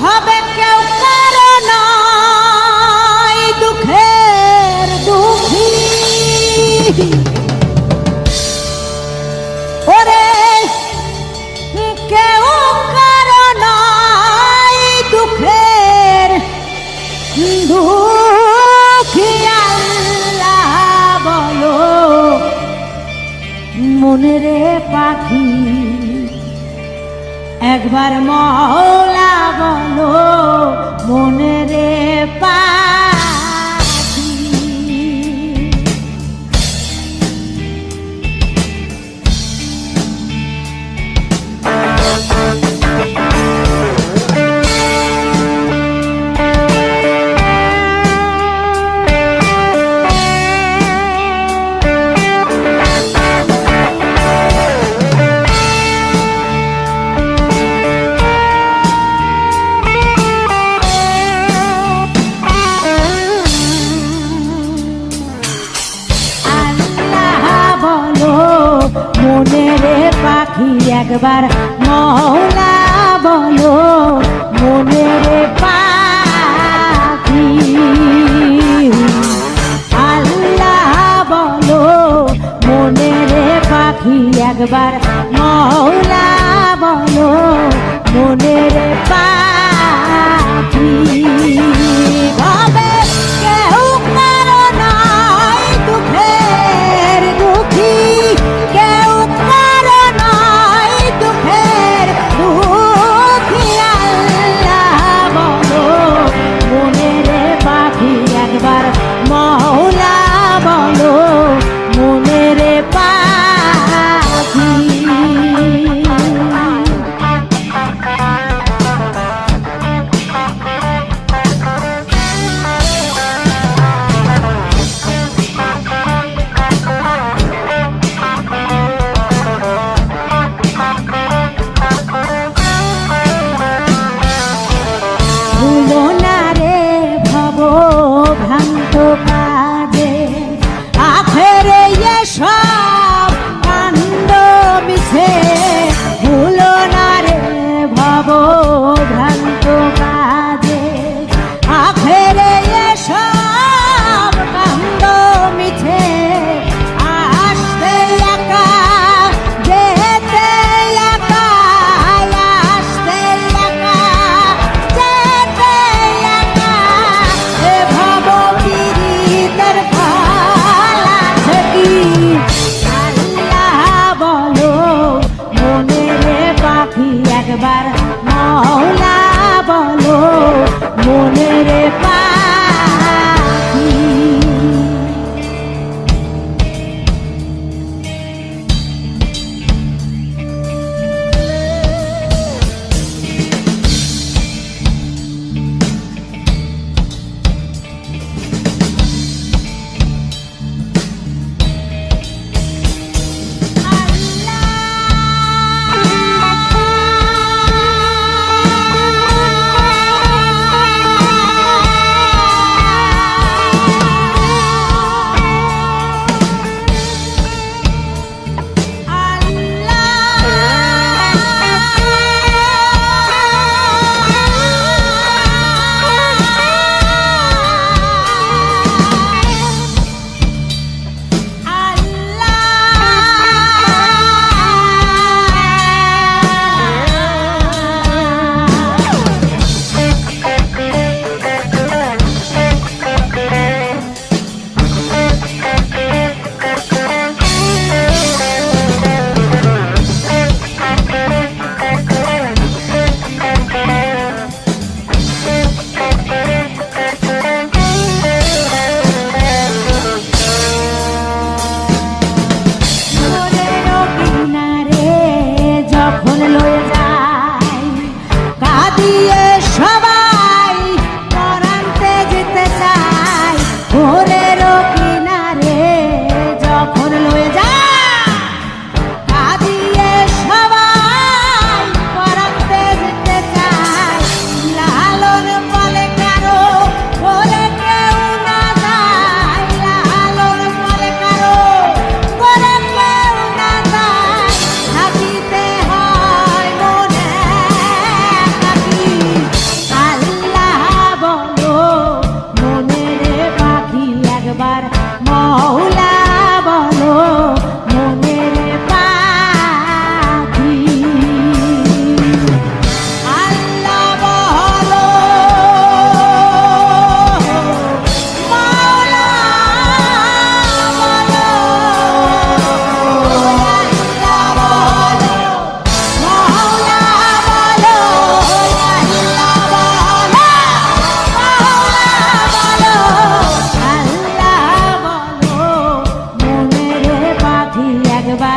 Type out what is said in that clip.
ভাবে কেউ কারণ দুঃখের দুঃখী। ওরে, কেউ কারণ দুঃখের দুঃখী আল্লাহ বলো। মনে রে পাখি একবার মহলা বলো মনে রে পাখি একবার মহলা বলো মনের পাখি। আল্লাহ বলো মনের পাখি। একবার মহলা বলো মন Oh.